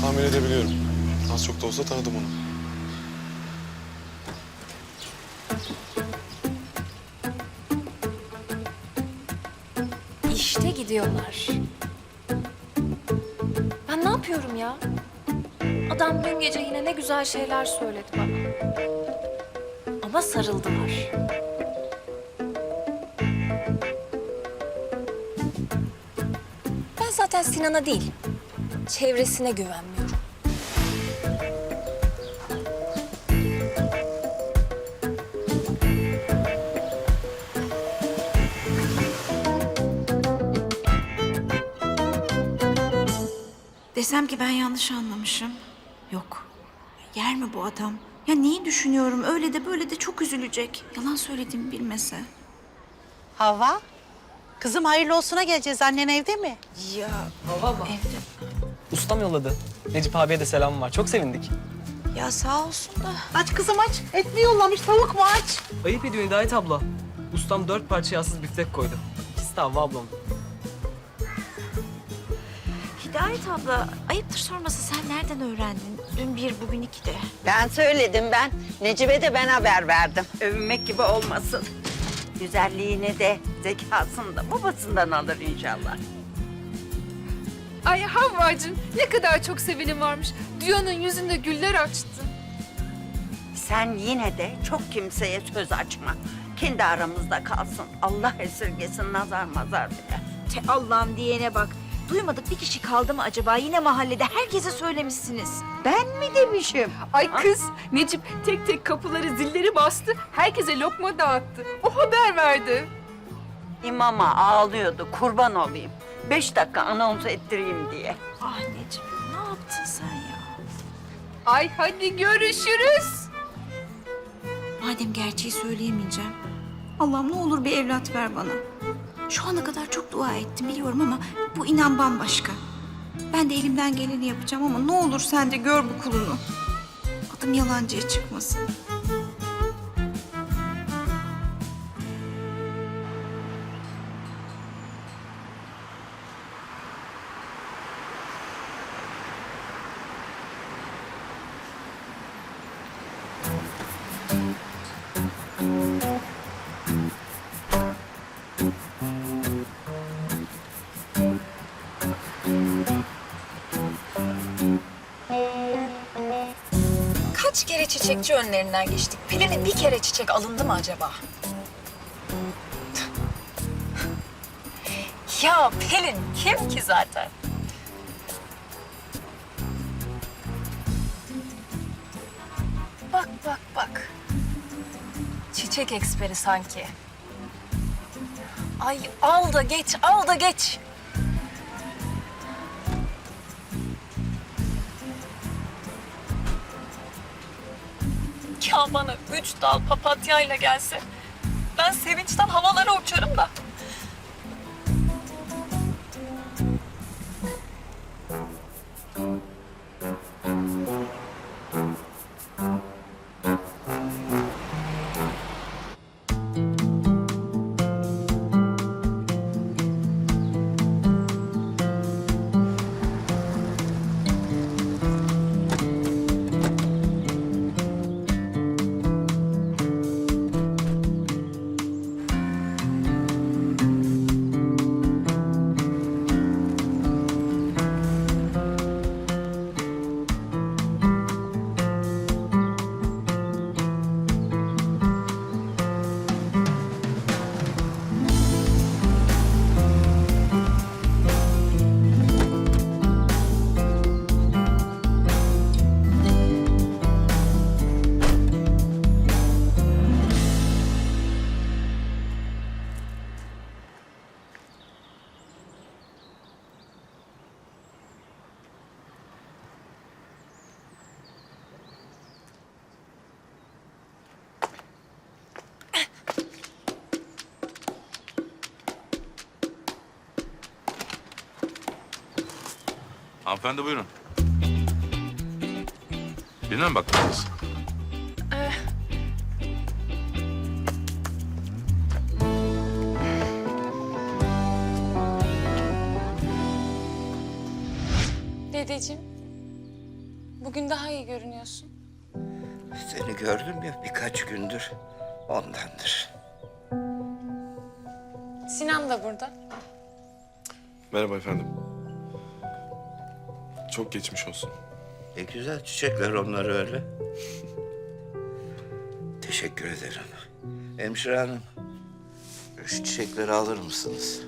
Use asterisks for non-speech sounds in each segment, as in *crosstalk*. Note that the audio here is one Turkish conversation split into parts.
Tahmin edebiliyorum. Az çok da olsa tanıdım onu. İşte gidiyorlar. Ben ne yapıyorum ya? Adam dün gece yine ne güzel şeyler söyledi bana. Ama sarıldılar. Ben zaten Sinan'a değil, çevresine güvenmiyorum. Desem ki ben yanlış anlamışım. Yok. Yer mi bu adam? Ya neyi düşünüyorum? Öyle de böyle de çok üzülecek. Yalan söylediğimi bilmese. Hava, kızım hayırlı olsuna geleceğiz. Annen evde mi? Ya Baba mı? evde. Ustam yolladı. Necip abiye de selam var. Çok sevindik. Ya sağ olsun da. Aç kızım aç. Et mi yollamış, tavuk mu aç? Ayıp ediyor Hidayet abla. Ustam dört parça yağsız biftek koydu. İkisi de Havva ablamın. Hidayet abla ayıptır sorması sen nereden öğrendin? Dün bir bugün iki de. Ben söyledim ben. Necip'e de ben haber verdim. Övünmek gibi olmasın. Güzelliğini de zekasını da babasından alır inşallah. Ay Havvacığım ne kadar çok sevenim varmış. Duya'nın yüzünde güller açtı. Sen yine de çok kimseye söz açma. Kendi aramızda kalsın. Allah esirgesin nazar mazar diye. Te Allah'ım diyene bak. Duymadık bir kişi kaldı mı acaba? Yine mahallede herkese söylemişsiniz. Ben mi demişim? Ay kız Necip tek tek kapıları zilleri bastı. Herkese lokma dağıttı. O haber verdi. İmama ağlıyordu kurban olayım. Beş dakika anons ettireyim diye. Ah Necip ne yaptın sen ya? Ay hadi görüşürüz. Madem gerçeği söyleyemeyeceğim. Allah'ım ne olur bir evlat ver bana. Şu ana kadar çok dua ettim biliyorum ama bu inan bambaşka. Ben de elimden geleni yapacağım ama ne olur sen de gör bu kulunu. Adım yalancıya çıkmasın. Kaç kere çiçekçi önlerinden geçtik. Pelin'e bir kere çiçek alındı mı acaba? ya Pelin kim ki zaten? Bak bak bak. Çiçek eksperi sanki. Ay al da geç, al da geç. Ya bana üç dal papatyayla gelse ben sevinçten havalara uçarım da. Hanımefendi buyurun. Birine mi baktınız? Dedeciğim Bugün daha iyi görünüyorsun. Seni gördüm ya birkaç gündür. Ondandır. Sinan da burada. Merhaba efendim. Çok geçmiş olsun. Ne güzel çiçekler onlar öyle. Teşekkür ederim. Hemşire hanım, şu çiçekleri alır mısınız?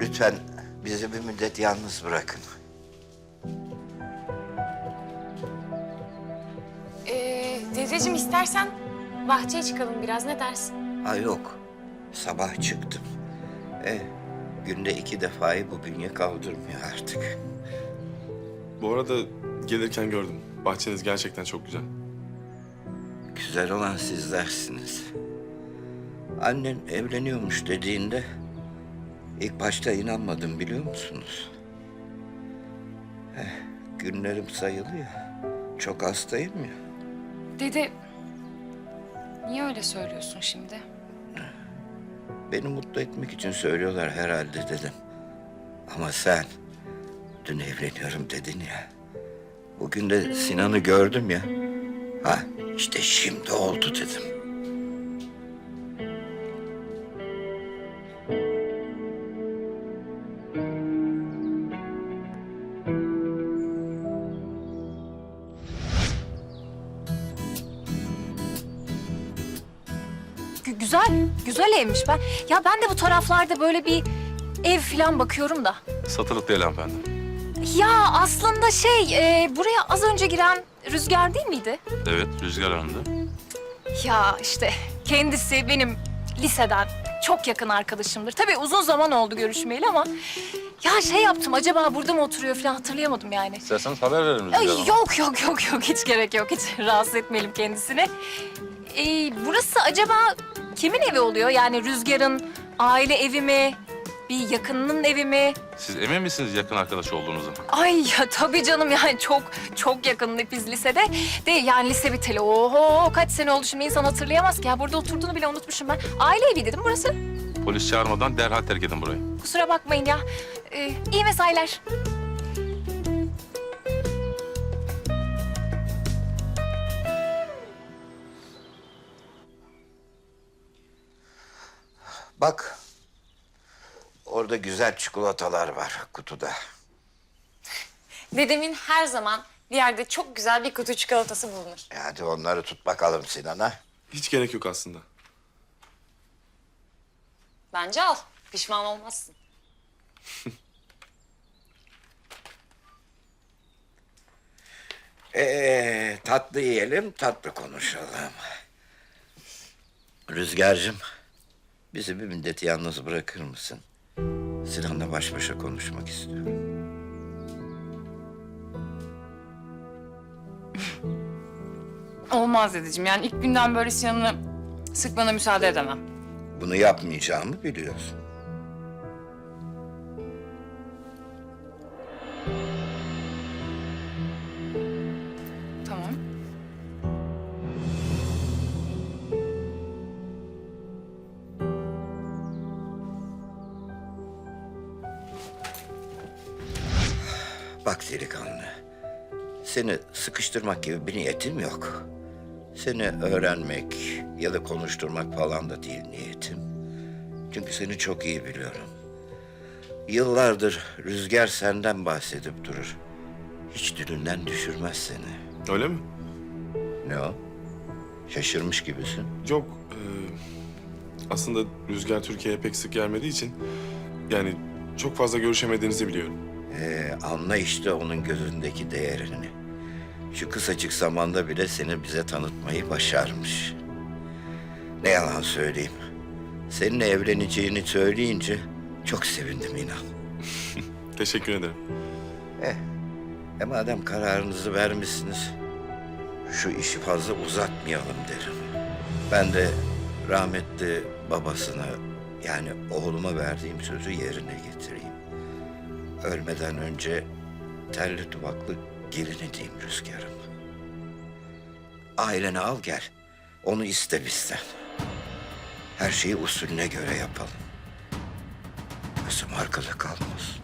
Lütfen bizi bir müddet yalnız bırakın. Ee, dedeciğim istersen bahçeye çıkalım biraz ne dersin? Ha yok, sabah çıktım. E, günde iki defayı bu bünye kaldırmıyor artık. Bu arada gelirken gördüm. Bahçeniz gerçekten çok güzel. Güzel olan sizlersiniz. Annen evleniyormuş dediğinde ilk başta inanmadım biliyor musunuz? Eh, günlerim sayılı ya. Çok hastayım ya. Dede niye öyle söylüyorsun şimdi? Beni mutlu etmek için söylüyorlar herhalde dedim. Ama sen dün evleniyorum dedin ya. Bugün de Sinan'ı gördüm ya. Ha işte şimdi oldu dedim. Güzel, güzel evmiş ben. Ya ben de bu taraflarda böyle bir ev falan bakıyorum da. Satılık değil hanımefendi. Ya aslında şey, e, buraya az önce giren Rüzgar değil miydi? Evet, Rüzgar Hanım'dı. Ya işte kendisi benim liseden çok yakın arkadaşımdır. Tabii uzun zaman oldu görüşmeyeli ama... Ya şey yaptım, acaba burada mı oturuyor falan hatırlayamadım yani. İsterseniz haber verelim Rüzgar Hanım'a. yok yok yok yok hiç gerek yok. Hiç *laughs* rahatsız etmeyelim kendisini. Ee, burası acaba kimin evi oluyor? Yani Rüzgar'ın aile evi mi? Bir yakınının evi mi? Siz emin misiniz yakın arkadaş olduğunuza? Ay ya tabii canım yani *laughs* çok çok yakın biz lisede. De yani lise biteli oho kaç sene oldu şimdi insan hatırlayamaz ki. Ya burada oturduğunu bile unutmuşum ben. Aile evi dedim burası. Polis çağırmadan derhal terk edin burayı. Kusura bakmayın ya. Ee, iyi mesailer. Bak orada güzel çikolatalar var kutuda. Dedemin her zaman bir yerde çok güzel bir kutu çikolatası bulunur. E hadi onları tut bakalım Sinan'a. Hiç gerek yok aslında. Bence al. Pişman olmazsın. Ee, *laughs* tatlı yiyelim, tatlı konuşalım. Rüzgar'cığım, bizi bir müddet yalnız bırakır mısın? Sinan'la baş başa konuşmak istiyorum. *laughs* Olmaz dedeciğim. Yani ilk günden böyle Sinan'ı sıkmana müsaade edemem. Bunu yapmayacağımı biliyorsun. Bak delikanlı, seni sıkıştırmak gibi bir niyetim yok. Seni öğrenmek ya da konuşturmak falan da değil niyetim. Çünkü seni çok iyi biliyorum. Yıllardır Rüzgar senden bahsedip durur. Hiç dilinden düşürmez seni. Öyle mi? Ne o? Şaşırmış gibisin. Yok. e, aslında Rüzgar Türkiye'ye pek sık gelmediği için... Yani çok fazla görüşemediğinizi biliyorum. Ee, anla işte onun gözündeki değerini. Şu kısacık zamanda bile seni bize tanıtmayı başarmış. Ne yalan söyleyeyim. Seninle evleneceğini söyleyince çok sevindim inan. *laughs* Teşekkür ederim. Eh, e madem kararınızı vermişsiniz, şu işi fazla uzatmayalım derim. Ben de rahmetli babasına yani oğluma verdiğim sözü yerine getireyim. Ölmeden önce telli duvaklı gelin edeyim rüzgarım. Aileni al gel, onu iste bizden. Her şeyi usulüne göre yapalım. Gözüm arkada kalmasın.